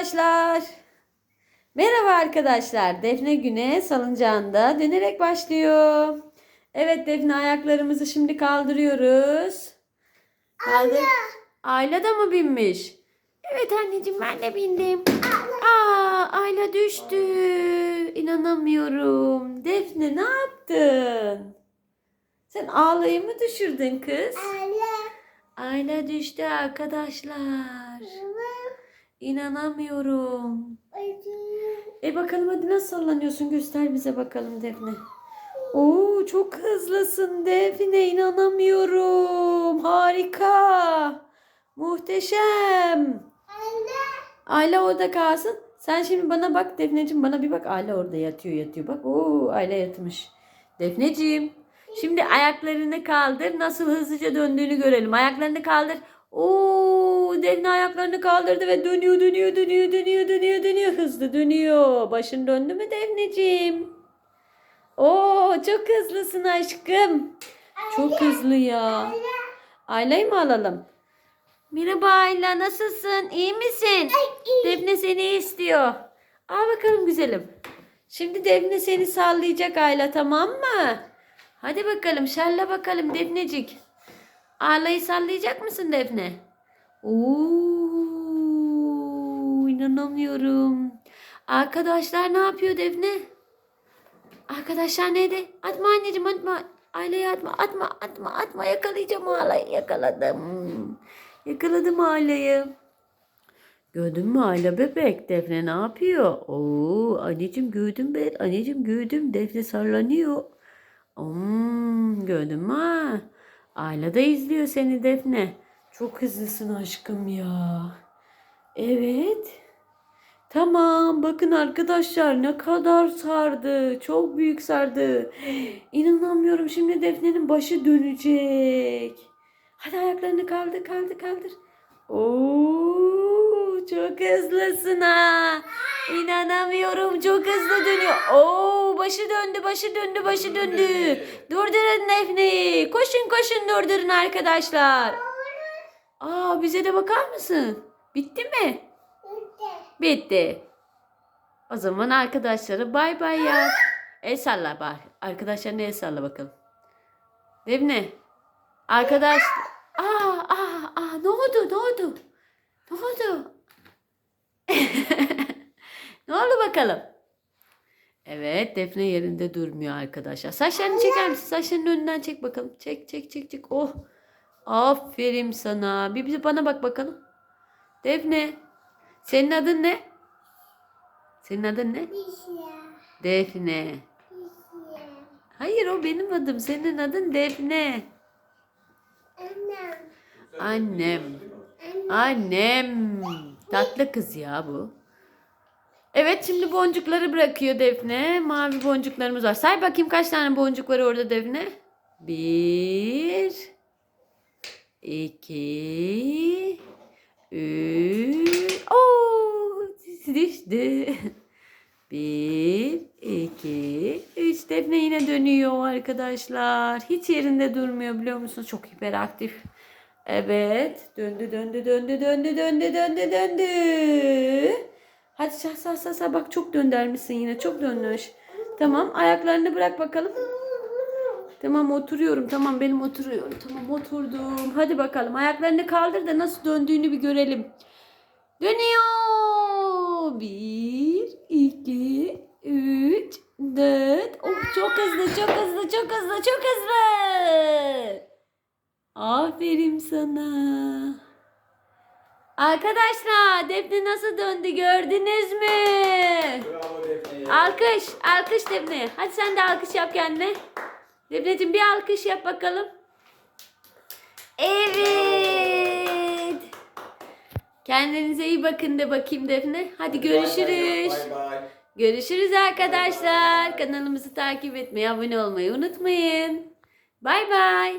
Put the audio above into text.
arkadaşlar. Merhaba arkadaşlar. Defne güne salıncağında dönerek başlıyor. Evet Defne ayaklarımızı şimdi kaldırıyoruz. Kaldır. Ayla da mı binmiş? Evet anneciğim ben de bindim. Aa Ayla düştü. İnanamıyorum. Defne ne yaptın? Sen ağlayı mı düşürdün kız? Ayla düştü arkadaşlar. İnanamıyorum. E bakalım hadi nasıl sallanıyorsun göster bize bakalım Defne. Oo çok hızlısın Defne inanamıyorum. Harika. Muhteşem. Ayla orada kalsın. Sen şimdi bana bak Defneciğim bana bir bak. Ayla orada yatıyor yatıyor. Bak oo Ayla yatmış. Defneciğim şimdi ayaklarını kaldır. Nasıl hızlıca döndüğünü görelim. Ayaklarını kaldır. Oo Defne ayaklarını kaldırdı ve dönüyor dönüyor dönüyor dönüyor dönüyor dönüyor. Hızlı dönüyor. Başın döndü mü Defneciğim? Oo çok hızlısın aşkım. Çok hızlı ya. Ayla'yı mı alalım? Merhaba Ayla nasılsın? İyi misin? Defne seni istiyor. Al bakalım güzelim. Şimdi Defne seni sallayacak Ayla tamam mı? Hadi bakalım şalla bakalım Defnecik. Ayla'yı sallayacak mısın Defne? Oo, inanamıyorum. Arkadaşlar ne yapıyor Defne? Arkadaşlar neydi? Atma anneciğim atma. Aileye atma atma atma atma yakalayacağım Aila'yı yakaladım. Yakaladım Aila'yı. Gördün mü Ayla bebek? Defne ne yapıyor? Oo, anneciğim gördüm ben. Anneciğim gördüm. Defne sallanıyor. Hmm, gördün mü? Ayla da izliyor seni Defne. Çok hızlısın aşkım ya. Evet. Tamam bakın arkadaşlar ne kadar sardı. Çok büyük sardı. İnanamıyorum şimdi Defne'nin başı dönecek. Hadi ayaklarını kaldır kaldır kaldır. Oo çok hızlısın ha. İnanamıyorum çok hızlı dönüyor. Oo başı döndü başı döndü başı döndü. Durdurun Defne'yi. Koşun koşun durdurun arkadaşlar. Aa bize de bakar mısın? Bitti mi? Bitti. O zaman arkadaşlara bay bay ya. El salla bak. Arkadaşlarına el salla bakalım. Defne. Arkadaş. Aa, aa, aa, ne oldu? Ne oldu? Ne oldu? Ne oldu bakalım? Evet, Defne yerinde durmuyor arkadaşlar. Saçlarını çeker misin? Saçlarının önünden çek bakalım. Çek, çek, çek, çek. Oh. Aferin sana. Bir, bir bana bak bakalım. Defne. Senin adın ne? Senin adın ne? Defne. Hayır o benim adım. Senin adın Defne. Annem. Annem. Tatlı kız ya bu. Evet şimdi boncukları bırakıyor Defne. Mavi boncuklarımız var. Say bakayım kaç tane boncuk var orada Defne? Bir. iki, Üç. Oo, düştü. Bir, iki, üç. Defne yine dönüyor arkadaşlar. Hiç yerinde durmuyor biliyor musunuz? Çok hiperaktif. Evet. Döndü, döndü, döndü, döndü, döndü, döndü, döndü. Hadi sağ sağ sağ sağ. Bak çok döndermişsin yine. Çok dönmüş. Tamam. Ayaklarını bırak bakalım. Tamam oturuyorum. Tamam benim oturuyorum. Tamam oturdum. Hadi bakalım. Ayaklarını kaldır da nasıl döndüğünü bir görelim. Dönüyor. Bir, iki, üç, dört. Oh çok hızlı, çok hızlı, çok hızlı, çok hızlı. Aferin sana. Arkadaşlar Defne nasıl döndü gördünüz mü? Bravo Defne. Alkış, alkış Defne. Hadi sen de alkış yap kendine. Defneciğim bir alkış yap bakalım. Evet. Kendinize iyi bakın de bakayım Defne. Hadi görüşürüz. Görüşürüz arkadaşlar. Kanalımızı takip etmeyi, abone olmayı unutmayın. Bay bay.